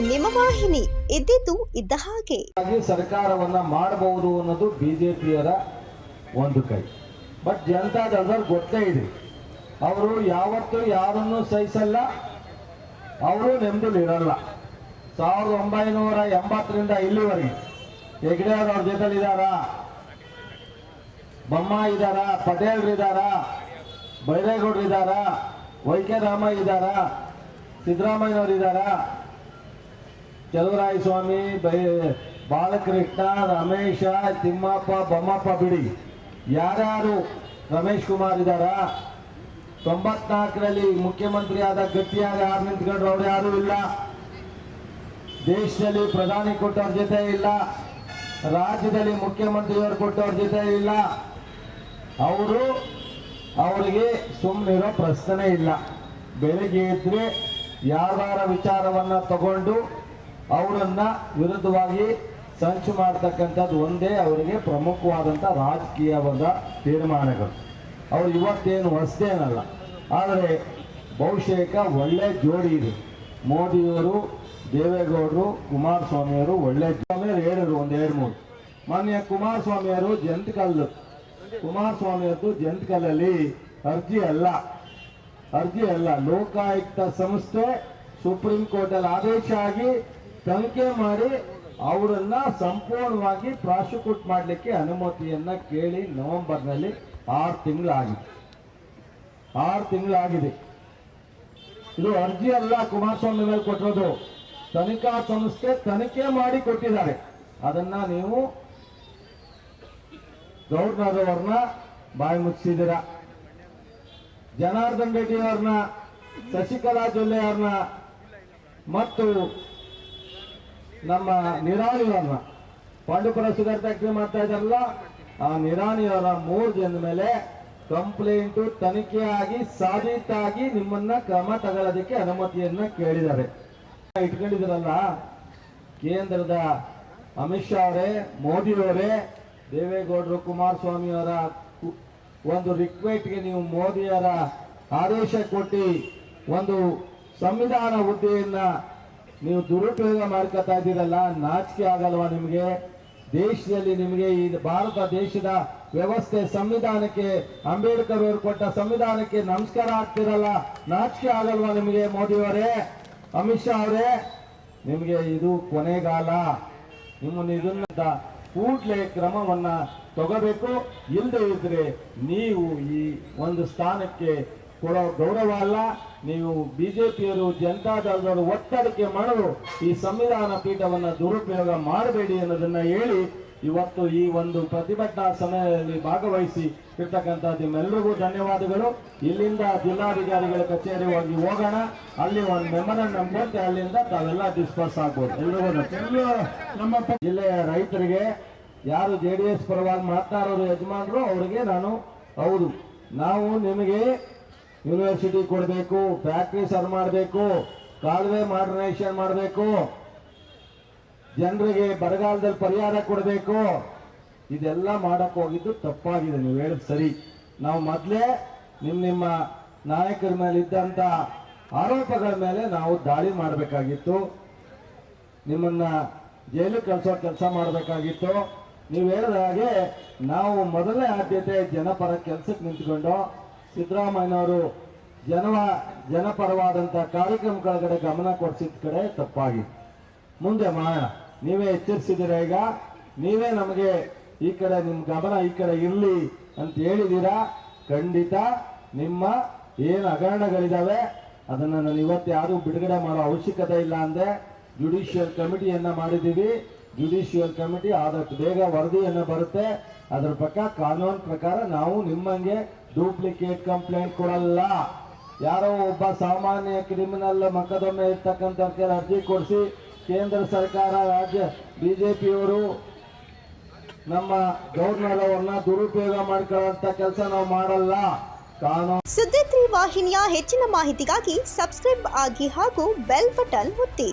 ನಿಮ್ಮ ವಾಹಿನಿ ಇದ್ದಿದ್ದು ಇದ್ದ ಹಾಗೆ. ಸರ್ಕಾರವನ್ನ ಮಾಡಬಹುದು ಅನ್ನೋದು ಬಿಜೆಪಿಯರ ಒಂದು ಕೈ. ಬಟ್ ಜನತಾದಳದವ್ರು ಗೊತ್ತೇ ಇದೆ. ಅವರು ಯಾವತ್ತೂ ಯಾರನ್ನು ಸಹಿಸಲ್ಲ. ಅವರು ನೆಮ್ಮದಿ ಇರಲ್ಲ. ಸಾವಿರದ ಒಂಬೈನೂರ ಎಂಬತ್ತರಿಂದ ಇಲ್ಲಿವರೆಗೆ ಹೆಗ್ಡೆ ಅವ್ರ ಜೊತೆಲಿದಾರ ಬೊಮ್ಮ ಇದಾರ ಬೈರೇಗೌಡರು ಇದಾರ ವೈ ಕೆ ರಾಮ ಇದಾರ ಸಿದ್ದರಾಮಯ್ಯನವ್ರು ಇದಾರ ಚಲುವರಾಯ ಸ್ವಾಮಿ, ಬೈ, ಬಾಲಕೃಷ್ಣ, ರಮೇಶ, ತಿಮ್ಮಪ್ಪ, ಬೊಮ್ಮಪ್ಪ ಬಿಡಿ. ಯಾರ್ಯಾರು ರಮೇಶ್ ಕುಮಾರ್ ಇದ್ದಾರಾ? ತೊಂಬತ್ನಾಲ್ಕರಲ್ಲಿ ಮುಖ್ಯಮಂತ್ರಿ ಆದ ಗಟ್ಟಿಯಾಗಿ ಯಾರು ನಿಂತ್ಕೊಂಡ್ರು, ಅವ್ರು ಯಾರು ಇಲ್ಲ. ದೇಶದಲ್ಲಿ ಪ್ರಧಾನಿ ಕೊಟ್ಟವ್ರ ಜೊತೆ ಇಲ್ಲ. ರಾಜ್ಯದಲ್ಲಿ ಮುಖ್ಯಮಂತ್ರಿಯವರು ಕೊಟ್ಟವ್ರ ಜೊತೆ ಇಲ್ಲ. ಅವರು ಅವರಿಗೆ ಸುಮ್ಮನಿರೋ ಪ್ರಶ್ನೆ ಇಲ್ಲ. ಬೆಳಿಗ್ಗೆ ಇದ್ರೆ ಯಾವ್ದಾರ ವಿಚಾರವನ್ನ ತಗೊಂಡು ಅವರನ್ನ ವಿರುದ್ಧವಾಗಿ ಸಂಚು ಮಾಡ್ತಕ್ಕಂಥದ್ದು ಒಂದೇ ಅವರಿಗೆ ಪ್ರಮುಖವಾದಂಥ ರಾಜಕೀಯವಾದ ತೀರ್ಮಾನಗಳು. ಅವ್ರು ಇವತ್ತೇನು ಹೊಸದೇನಲ್ಲ. ಆದರೆ ಬಹುಶೇಕ ಒಳ್ಳೆ ಜೋಡಿ ಇದೆ. ಮೋದಿಯವರು, ದೇವೇಗೌಡರು, ಕುಮಾರಸ್ವಾಮಿಯವರು ಒಳ್ಳೆ ಸ್ವಾಮಿಯವರು ಹೇಳಿದ್ರು ಒಂದು ಎರಡು ಮೂರು. ಮಾನ್ಯ ಕುಮಾರಸ್ವಾಮಿಯವರು ಜಂತಕಲ್ಲು ಕುಮಾರಸ್ವಾಮಿಯವ್ರದ್ದು ಜಂತಕಲ್ಲಲ್ಲಿ ಅರ್ಜಿ ಅಲ್ಲ. ಅರ್ಜಿ ಅಲ್ಲ. ಲೋಕಾಯುಕ್ತ ಸಂಸ್ಥೆ ಸುಪ್ರೀಂ ಕೋರ್ಟ್ ಅಲ್ಲಿ ಆದೇಶ ಆಗಿ ತನಿಖೆ ಮಾಡಿ ಅವರನ್ನ ಸಂಪೂರ್ಣವಾಗಿ ಪ್ರಾಸಿಕ್ಯೂಟ್ ಮಾಡಲಿಕ್ಕೆ ಅನುಮತಿಯನ್ನ ಕೇಳಿ ನವೆಂಬರ್ನಲ್ಲಿ ಆರು ತಿಂಗಳಾಗಿದೆ. ಆರು ತಿಂಗಳಾಗಿದೆ. ಇದು ಅರ್ಜಿ ಅಲ್ಲ ಕುಮಾರಸ್ವಾಮಿ ಮೇಲೆ ಕೊಟ್ಟಿರೋದು. ತನಿಖಾ ಸಂಸ್ಥೆ ತನಿಖೆ ಮಾಡಿ ಕೊಟ್ಟಿದ್ದಾರೆ. ಅದನ್ನ ನೀವು ಗೌರ್ನರ್ ಅವ್ರನ್ನ ಬಾಯಿ ಮುಚ್ಚಿದ್ದೀರ? ಜನಾರ್ದನ್ ರೆಡ್ಡಿ ಅವ್ರನ್ನ, ಶಶಿಕಲಾ ಜೊಲ್ಲೆ ಅವ್ರನ್ನ ಮತ್ತು ನಮ್ಮ ನಿರಾಣಿ ಅವ್ರನ್ನ. ಪಾಂಡುಪುರ ಶುಗರ್ ಫ್ಯಾಕ್ಟ್ರಿ ಮಾಡ್ತಾ ಇದ್ದಾರಲ್ಲ, ಆ ನಿರಾಣಿ ಅವರ ಮೂರು ಜನ ಮೇಲೆ ಕಂಪ್ಲೇಂಟು ತನಿಖೆ ಆಗಿ ಸಾಬೀತಾಗಿ ನಿಮ್ಮನ್ನ ಕ್ರಮ ತಗೊಳ್ಳೋದಕ್ಕೆ ಅನುಮತಿಯನ್ನ ಕೇಳಿದ್ದಾರೆ. ಇಟ್ಕೊಂಡಿದ್ರಲ್ಲ ಕೇಂದ್ರದ ಅಮಿತ್ ಶಾ ಅವರೇ, ಮೋದಿ ಅವರೇ, ದೇವೇಗೌಡರು, ಕುಮಾರಸ್ವಾಮಿ ಅವರ ಒಂದು ರಿಕ್ವೆಸ್ಟ್ಗೆ ನೀವು ಮೋದಿಯವರ ಆದೇಶ ಕೊಟ್ಟು ಒಂದು ಸಂವಿಧಾನ ಹುದ್ದೆಯನ್ನ ನೀವು ದುರುಪಯೋಗ ಮಾಡ್ಕೊತಾ ಇದ್ದೀರಲ್ಲ, ನಾಚಿಕೆ ಆಗಲ್ವಾ ನಿಮಗೆ? ದೇಶದಲ್ಲಿ ನಿಮಗೆ ಈ ಭಾರತ ದೇಶದ ವ್ಯವಸ್ಥೆ, ಸಂವಿಧಾನಕ್ಕೆ, ಅಂಬೇಡ್ಕರ್ ಅವರು ಕೊಟ್ಟ ಸಂವಿಧಾನಕ್ಕೆ ನಮಸ್ಕಾರ ಆಗ್ತಿರಲ್ಲ, ನಾಚಿಕೆ ಆಗಲ್ವಾ ನಿಮಗೆ ಮೋದಿಯವರೇ ಅಮಿತ್ ಶಾ ಅವರೇ? ನಿಮಗೆ ಇದು ಕೊನೆಗಾಲ ನಿಮ್ಮನ್ನು ಇದನ್ನ ಕೂಡಲೇ ಕ್ರಮವನ್ನ ತಗೋಬೇಕು. ಇಲ್ಲದೆ ಇದ್ರೆ ನೀವು ಈ ಒಂದು ಸ್ಥಾನಕ್ಕೆ ಕೊಡೋ ಗೌರವ ಅಲ್ಲ ನೀವು ಬಿಜೆಪಿಯವರು ಜನತಾದಳದವರು ಒತ್ತಡಕ್ಕೆ ಮಾಡಲು ಈ ಸಂವಿಧಾನ ಪೀಠವನ್ನ ದುರುಪಯೋಗ ಮಾಡಬೇಡಿ ಅನ್ನೋದನ್ನ ಹೇಳಿ ಇವತ್ತು ಈ ಒಂದು ಪ್ರತಿಭಟನಾ ಸಮಯದಲ್ಲಿ ಭಾಗವಹಿಸಿ ಇರ್ತಕ್ಕಂಥ ನಿಮ್ಮೆಲ್ಲರಿಗೂ ಧನ್ಯವಾದಗಳು. ಇಲ್ಲಿಂದ ಜಿಲ್ಲಾಧಿಕಾರಿಗಳ ಕಚೇರಿ ಹೋಗಿ ಹೋಗೋಣ. ಅಲ್ಲಿ ಒಂದು ಮೆಮೊರಂ ಕೊಟ್ಟೆ ಅಲ್ಲಿಂದ ತಾವೆಲ್ಲ ಡಿಸ್ಪರ್ಸ್ ಆಗ್ಬೋದು. ಎಲ್ಲರೂ ನಮ್ಮ ಜಿಲ್ಲೆಯ ರೈತರಿಗೆ ಯಾರು ಜೆ ಡಿ ಎಸ್ ಪರವಾಗಿ ಮಾತನಾಡೋರು ಯಜಮಾನರು ಅವರಿಗೆ ನಾನು ಹೌದು. ನಾವು ನಿಮಗೆ ಯೂನಿವರ್ಸಿಟಿ ಕೊಡಬೇಕು ಫ್ಯಾಕ್ಟ್ರಿ ಸರ್ ಮಾಡಬೇಕು, ಕಾಲುವೆ ಮಾಡರ್ನೈಸೇಷನ್ ಮಾಡಬೇಕು. ಜನರಿಗೆ ಬರಗಾಲದಲ್ಲಿ ಪರಿಹಾರ ಕೊಡಬೇಕು. ಇದೆಲ್ಲ ಮಾಡಕ್ಕೆ ಹೋಗಿದ್ದು ತಪ್ಪಾಗಿದೆ, ನೀವು ಹೇಳೋದು ಸರಿ. ನಾವು ಮೊದಲೇ ನಿಮ್ಮ ನಿಮ್ಮ ನಾಯಕರ ಮೇಲೆ ಇದ್ದಂತ ಆರೋಪಗಳ ಮೇಲೆ ನಾವು ದಾಳಿ ಮಾಡಬೇಕಾಗಿತ್ತು. ನಿಮ್ಮನ್ನ ಜೈಲು ಕಳಿಸೋ ಕೆಲಸ ಮಾಡಬೇಕಾಗಿತ್ತು. ನೀವು ಹೇಳಿದ ಹಾಗೆ ನಾವು ಮೊದಲನೇ ಆದ್ಯತೆ ಜನಪರ ಕೆಲಸಕ್ಕೆ ನಿಂತ್ಕೊಂಡು ಸಿದ್ದರಾಮಯ್ಯನವರು ಜನವ ಜನಪರವಾದಂಥ ಕಾರ್ಯಕ್ರಮಗಳ ಕಡೆ ಗಮನ ಕೊಡಿಸಿದ ಕಡೆ ತಪ್ಪಾಗಿ ಮುಂದೆ ಮಾ ನೀವೇ ಎಚ್ಚರಿಸಿದ್ದೀರ ಈಗ? ನೀವೇ ನಮಗೆ ಈ ಕಡೆ ನಿಮ್ಮ ಗಮನ ಈ ಕಡೆ ಇರಲಿ ಅಂತ ಹೇಳಿದ್ದೀರಾ? ಖಂಡಿತ ನಿಮ್ಮ ಏನು ಹಗರಣಗಳಿದಾವೆ, ಅದನ್ನ ನಾನು ಇವತ್ತು ಯಾರು ಬಿಡುಗಡೆ ಮಾಡೋ ಅವಶ್ಯಕತೆ ಇಲ್ಲ ಅಂದೆ. ಜುಡಿಷಿಯಲ್ ಕಮಿಟಿಯನ್ನು ಮಾಡಿದ್ದೀವಿ. ಜುಡಿಷಿಯಲ್ ಕಮಿಟಿ ಆದಷ್ಟು ಬೇಗ ವರದಿಯನ್ನು ಬರುತ್ತೆ. ಅದ್ರ ಪ್ರಕಾರ ಕಾನೂನು ಪ್ರಕಾರ ನಾವು ನಿಮ್ಮಂಗೆ ಡೂಪ್ಲಿಕೇಟ್ ಕಂಪ್ಲೇಂಟ್ ಕೊಡಲ್ಲ. ಯಾರೋ ಒಬ್ಬ ಸಾಮಾನ್ಯ ಕ್ರಿಮಿನಲ್ ಮೊಕದ್ದಮೆ ಇರ್ತಕ್ಕಂಥ ಅರ್ಜಿ ಕೊಡಿಸಿ ಕೇಂದ್ರ ಸರ್ಕಾರ, ರಾಜ್ಯ ಬಿಜೆಪಿಯವರು ನಮ್ಮ ಗವರ್ನರ್ ಅವ್ರನ್ನ ದುರುಪಯೋಗ ಮಾಡ್ಕೊಳ್ಳುವಂತ ಕೆಲಸ ನಾವು ಮಾಡಲ್ಲ. ಕಾನೂನು ಸುದ್ದಿ ವಾಹಿನಿಯ ಹೆಚ್ಚಿನ ಮಾಹಿತಿಗಾಗಿ ಸಬ್ಸ್ಕ್ರೈಬ್ ಆಗಿ ಹಾಗೂ ಬೆಲ್ ಬಟನ್ ಒತ್ತಿ.